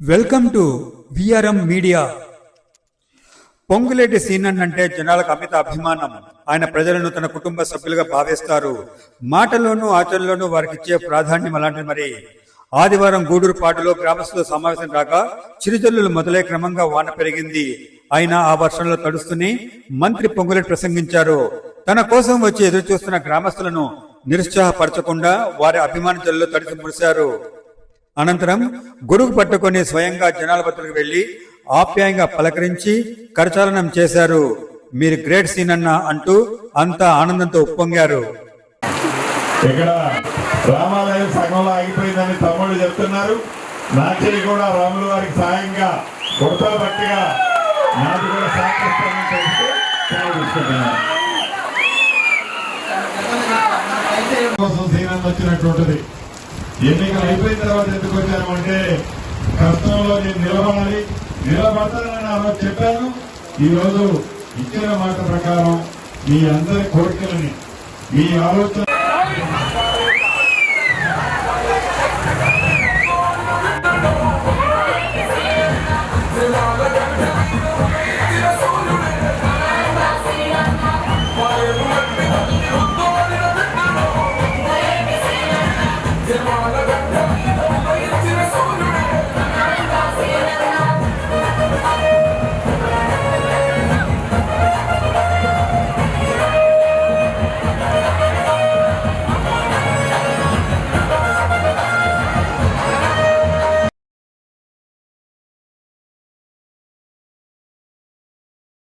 Welcome to VRM media Ponguleti Seenan అంటే జనాలకు అమిత అభిమానం. ఆయన ప్రజలను తన కుటుంబ సభ్యులుగా భావిస్తారు. మాటల్లోనూ ఆచరణలోనూ వారికి ఇచ్చే ప్రాధాన్యం అలాంటిది మరి. ఆదివారం గూడూరు పాటలో గ్రామస్తుల సమావేశం రాక చిరుజల్లులు మొదలై క్రమంగా వాన పెరిగింది. ఆయన ఆ వర్షంలో తడుస్తూనే మంత్రి పొంగులేటి ప్రసంగించారు. తన కోసం వచ్చి ఎదురు చూస్తున్న గ్రామస్తులను నిరుత్సాహపరచకుండా వారి అభిమాన జల్లు తడిసి మురిశారు. అనంతరం గొడుగు పట్టుకొని స్వయంగా జనాల వద్దకు వెళ్ళి ఆప్యాయంగా పలకరించి కరచాలనం చేశారు మీరు గ్రేట్ సీన్ అన్న అంటూ అంతా ఆనందంతో ఉప్పొంగారు ఇక్కడ రామాలయం సగంలో ఆగిపోయిందని తమ్ముడు చెప్తున్నారు నా చేయి కూడా రాముల వారికి సాయంగా కొడతా బట్టిగా నాకు కూడా సహకరిస్తానని చెప్తే. కోసం శ్రీరామ్ వచ్చినటువంటిది ఎన్నికలు అయిపోయిన తర్వాత ఎందుకు వచ్చామంటే కష్టంలో నేను నిలబడాలి నిలబడతానని ఆ రోజు చెప్పాను ఈ రోజు ఇచ్చిన మాట ప్రకారం మీ అందరి కోరికలని మీ ఆలోచన no, no.